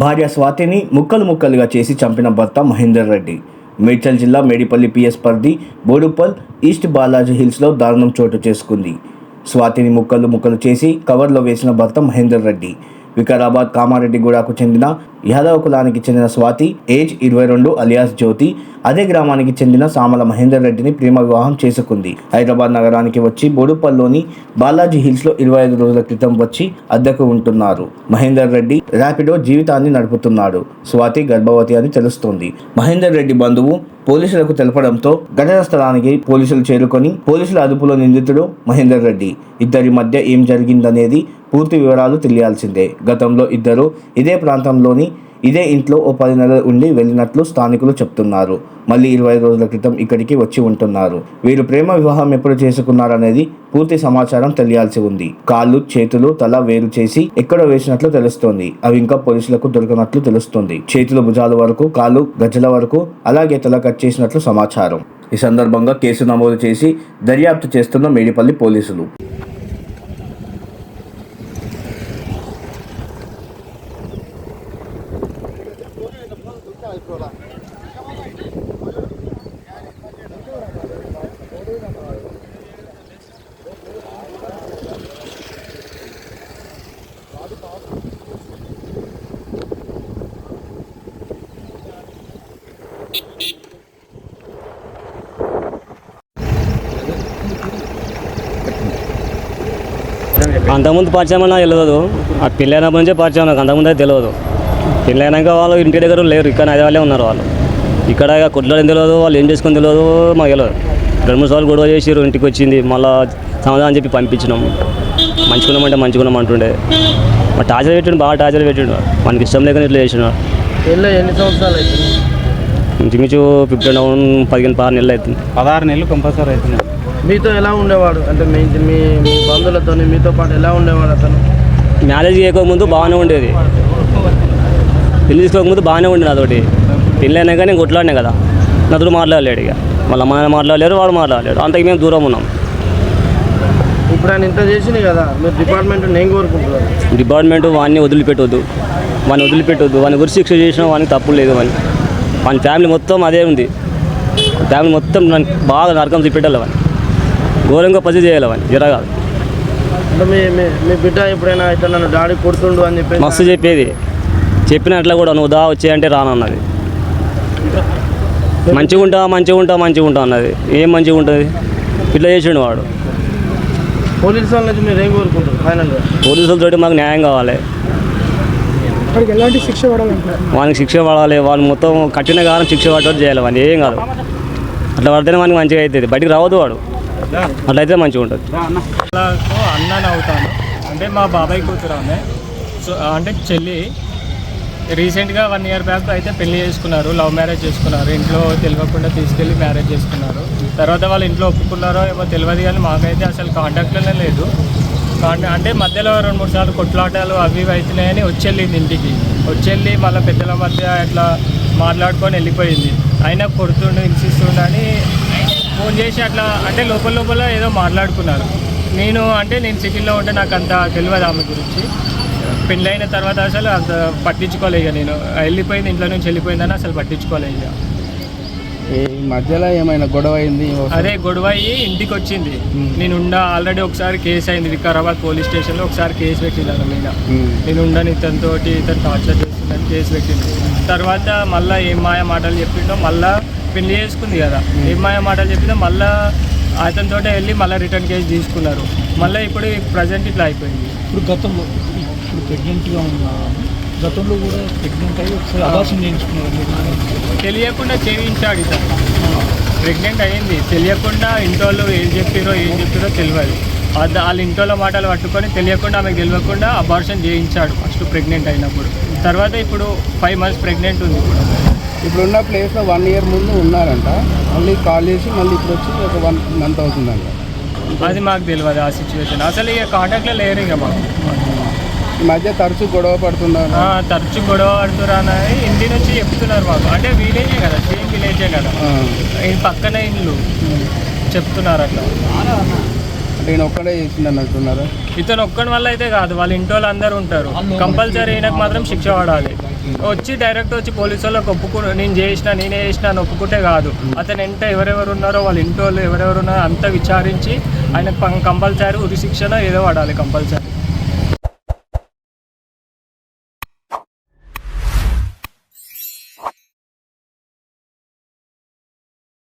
భార్య స్వాతిని ముక్కలు ముక్కలుగా చేసి చంపిన భర్త మహేందర్ రెడ్డి. మేడ్చల్ జిల్లా మేడిపల్లి పిఎస్ పరిధి బోడుపల్ ఈస్ట్ బాలాజీ హిల్స్లో దారుణం చోటు చేసుకుంది. స్వాతిని ముక్కలు ముక్కలు చేసి కవర్లో వేసిన భర్త మహేందర్ రెడ్డి. వికారాబాద్ కామారెడ్డిగూడకు చెందిన యాదవ కులానికి చెందిన స్వాతి ఏజ్ ఇరవై రెండు అలియాస్ జ్యోతి. అదే గ్రామానికి చెందిన సామల మహేందర్ రెడ్డిని ప్రేమ వివాహం చేసుకుంది. హైదరాబాద్ నగరానికి వచ్చి బోడుపల్లిలోని బాలాజీ హిల్స్లో ఇరవై ఐదు రోజుల క్రితం వచ్చి అద్దెకు ఉంటున్నారు. మహేందర్ రెడ్డి ర్యాపిడో జీవితాన్ని నడుపుతున్నాడు. స్వాతి గర్భవతి అని తెలుస్తోంది. మహేందర్ రెడ్డి బంధువు పోలీసులకు తెలపడంతో ఘటనా స్థలానికి పోలీసులు చేరుకొని పోలీసుల అదుపులో నిందితుడు మహేందర్ రెడ్డి. ఇద్దరి మధ్య ఏం జరిగిందనేది పూర్తి వివరాలు తెలియాల్సిందే. గతంలో ఇద్దరు ఇదే ప్రాంతంలోని ఇదే ఇంట్లో ఓ పది నెలలు ఉండి వెళ్ళినట్లు స్థానికులు చెప్తున్నారు. మళ్ళీ ఇరవై రోజుల క్రితం ఇక్కడికి వచ్చి ఉంటున్నారు. వీరు ప్రేమ వివాహం ఎప్పుడు చేసుకున్నారనేది పూర్తి సమాచారం తెలియాల్సి ఉంది. కాళ్ళు చేతులు తల వేరు చేసి ఎక్కడ వేసినట్లు తెలుస్తోంది. అవి ఇంకా పోలీసులకు దొరికినట్లు తెలుస్తుంది. చేతులు భుజాల వరకు కాళ్ళు గజ్జల వరకు అలాగే తల కట్ చేసినట్లు సమాచారం. ఈ సందర్భంగా కేసు నమోదు చేసి దర్యాప్తు చేస్తున్న మేడిపల్లి పోలీసులు. అంతకుముందు పరిచయం అన్నా తెలియదు. ఆ పిల్లైనప్పటి నుంచే పరిచయం నాకు. అంతకుముందే తెలియదు. పెళ్ళైనాక వాళ్ళు ఇంటి దగ్గర లేరు ఇక్కడ అదే వాళ్ళే ఉన్నారు వాళ్ళు. ఇక్కడ ఇక కొట్లాడని తెలియదు వాళ్ళు ఏం చేసుకొని తెలియదు మాకు తెలియదు రెండు మూడు సార్లు గొడవ చేసిర్రు ఇంటికి వచ్చింది మళ్ళీ సమాధానం చెప్పి పంపించినాం. మంచుకున్నామంటే మంచుకున్నాం అంటుండే. మా టార్చర్ పెట్టిండు బాగా టార్చర్ పెట్టిండు. మనకి ఇష్టం లేకనే ఇట్లా చేసిన పెళ్ళి ఎన్ని సంవత్సరాలు అవుతుంది ఇంచుమించు ఫిఫ్టీన్ డౌన్ పదిహేను పారు నెలలు అవుతుంది పదహారు నెలలు కంపల్సరీ అవుతుంది మీతో ఎలా ఉండేవాడు? అంటే మీ మీ మీ బంధువులతో మీతో పాటు ఎలా ఉండేవాడు అతను? మ్యారేజ్ చేయకముందు బాగానే ఉండేది. పెళ్ళి తీసుకోకముందు బాగానే ఉండేది నాతోటి. పెళ్ళి అయినా కానీ కొట్లాడినా కదా. నాతో మాట్లాడలేడు ఇక. అమ్మ నాన్న మాట్లాడలేరు వాడు మాట్లాడలేడు. అంతకు మేము దూరం ఉన్నాం. ఇప్పుడు ఆయన ఇంత చేసింది కదా మీరు డిపార్ట్మెంట్ నేను కోరుకుంటున్నారు డిపార్ట్మెంట్ వాడిని వదిలిపెట్టొద్దు. వాడిని వదిలిపెట్టొద్దు. వాని గురి శిక్ష చేసినా వానికి తప్పు లేదు అని వాని ఫ్యామిలీ మొత్తం అదే ఉంది. ఫ్యామిలీ మొత్తం నన్ను బాగా నరకం చూపెట్టాలి వాని. ఘోరంగా పసి చేయాలి వాని. జరగాలి మీ మీ మీ బిడ్డ ఎప్పుడైనా అయితే నన్ను డాడీ కొడుతుండు అని చెప్పి మస్తు చెప్పేది. చెప్పినట్లు కూడా నువ్వు దా వచ్చేయంటే రానన్నది మంచిగా ఉంటా మంచిగా ఉంటా మంచిగా ఉంటా అన్నది. ఏం మంచిగా ఉంటుంది? ఇట్లా చేసిండు వాడు. పోలీస్ వాళ్ళ నుంచి మీరు ఏం కోరుకుంటారు? ఫైనల్గా. పోలీసులతోటి మాకు న్యాయం కావాలి. ఎలాంటి శిక్ష వానికి శిక్ష పడాలి. వాళ్ళు మొత్తం కఠిన కాలం శిక్ష పడ్డట్టు చేయాలి. వాడిని ఏం కాదు. అట్లా పడితేనే వానికి మంచిగా అవుతుంది బయటికి రావద్దు వాడు. అట్లయితే మంచిగా ఉంటుంది. అన్నని అవుతాను. అంటే మా బాబాయ్ కూతురు ఆమె. సో అంటే చెల్లి రీసెంట్గా వన్ ఇయర్ బ్యాక్ అయితే పెళ్ళి చేసుకున్నారు లవ్ మ్యారేజ్ చేసుకున్నారు. ఇంట్లో తెలియకుండా తీసుకెళ్ళి మ్యారేజ్ చేసుకున్నారు. తర్వాత వాళ్ళు ఇంట్లో ఒప్పుకున్నారో ఏమో తెలియదు కానీ మాకైతే అసలు కాంటాక్ట్లోనే లేదు. అంటే మధ్యలో రెండు మూడు సార్లు కొట్లాటాలు అవి ఇవి అవుతున్నాయని వచ్చేళ్ళింది ఇంటికి. వచ్చేళ్ళి మళ్ళీ పెద్దల మధ్య ఇట్లా మాట్లాడుకొని వెళ్ళిపోయింది. అయినా కొడుతుండు హింసిస్తుండు అని ఫోన్ చేసి అట్లా అంటే లోపల లోపల ఏదో మాట్లాడుకున్నారు. నేను అంటే నేను సిటీలో ఉంటే నాకు అంత తెలియదు ఆమె గురించి. పెళ్ళైన తర్వాత అసలు అంత పట్టించుకోలే ఇక నేను. వెళ్ళిపోయింది ఇంట్లో నుంచి వెళ్ళిపోయిందని అసలు పట్టించుకోలే ఇక. ఈ మధ్యలో ఏమైనా గొడవ అయింది? అదే గొడవ అయ్యి ఇంటికి వచ్చింది. నేను ఉండ ఆల్రెడీ ఒకసారి కేసు అయింది వికారాబాద్ పోలీస్ స్టేషన్లో ఒకసారి కేసు పెట్టింది అన్న మీద. నేను ఉండని ఇతనితో ఇతను టార్చర్ చేస్తుందని కేసు పెట్టింది. తర్వాత మళ్ళీ ఏం మాయ మాటలు చెప్పిండో మళ్ళీ పెళ్ళి చేసుకుంది కదా. ఏం మాయ మాటలు చెప్పిందో మళ్ళీ అతనితో వెళ్ళి మళ్ళీ రిటర్న్ కేసు తీసుకున్నారు. మళ్ళీ ఇప్పుడు ప్రజెంట్ ఇట్లా అయిపోయింది. ఇప్పుడు గతంలో ఇప్పుడు ప్రెగ్నెంట్గా ఉన్న గతంలో కూడా ప్రెగ్నెంట్ అయ్యి ఒకసారి అబార్షన్ చేయించుకున్నారు. తెలియకుండా చేయించాడు ఇతను. ప్రెగ్నెంట్ అయింది. తెలియకుండా ఇంట్లో ఏం చెప్పారో ఏం చెప్పారో తెలియదు. అది వాళ్ళ ఇంట్లో మాటలు పట్టుకొని తెలియకుండా ఆమెకు తెలియకుండా అబార్షన్ చేయించాడు ఫస్ట్ ప్రెగ్నెంట్ అయినప్పుడు. తర్వాత ఇప్పుడు ఫైవ్ మంత్స్ ప్రెగ్నెంట్ ఉంది. ఇప్పుడు ఇప్పుడున్న ప్లేస్లో వన్ ఇయర్ ముందు ఉన్నారంట. మళ్ళీ కాల్ చేసి మళ్ళీ ఇప్పుడు వచ్చి ఒక వన్ మంత్ అవుతుందంట. అది మాకు తెలియదు ఆ సిచ్యువేషన్ అసలు ఇక కాంటాక్ట్లో లేరు ఇక మాకు. ఈ మధ్య తరచూ గొడవ పడుతున్నారు తరచు గొడవ ఆడుతురానని ఇంటి నుంచి చెప్తున్నారు మాకు. అంటే విలేజే కదా సేమ్ విలేజే కదా. ఇది పక్కనే ఇల్లు చెప్తున్నారు అట్లా. అంటే ఈయన ఒక్కడే చేసిందని అంటున్నారు ఇతను ఒక్కడి వల్ల అయితే కాదు వాళ్ళ ఇంటి వాళ్ళు అందరూ ఉంటారు. కంపల్సరీ ఈయనకు మాత్రం శిక్ష పడాలి. వచ్చి డైరెక్ట్ వచ్చి పోలీసు వాళ్ళకి ఒప్పుకు నేను చేసిన నేనే చేసిన అని ఒప్పుకుంటే కాదు. అతను ఎంత ఎవరెవరు ఉన్నారో వాళ్ళ ఇంటి వాళ్ళు ఎవరెవరు ఉన్నారో అంతా విచారించి ఆయన కంపల్సరీ ఉరి శిక్షణ ఏదో పడాలి కంపల్సరీ.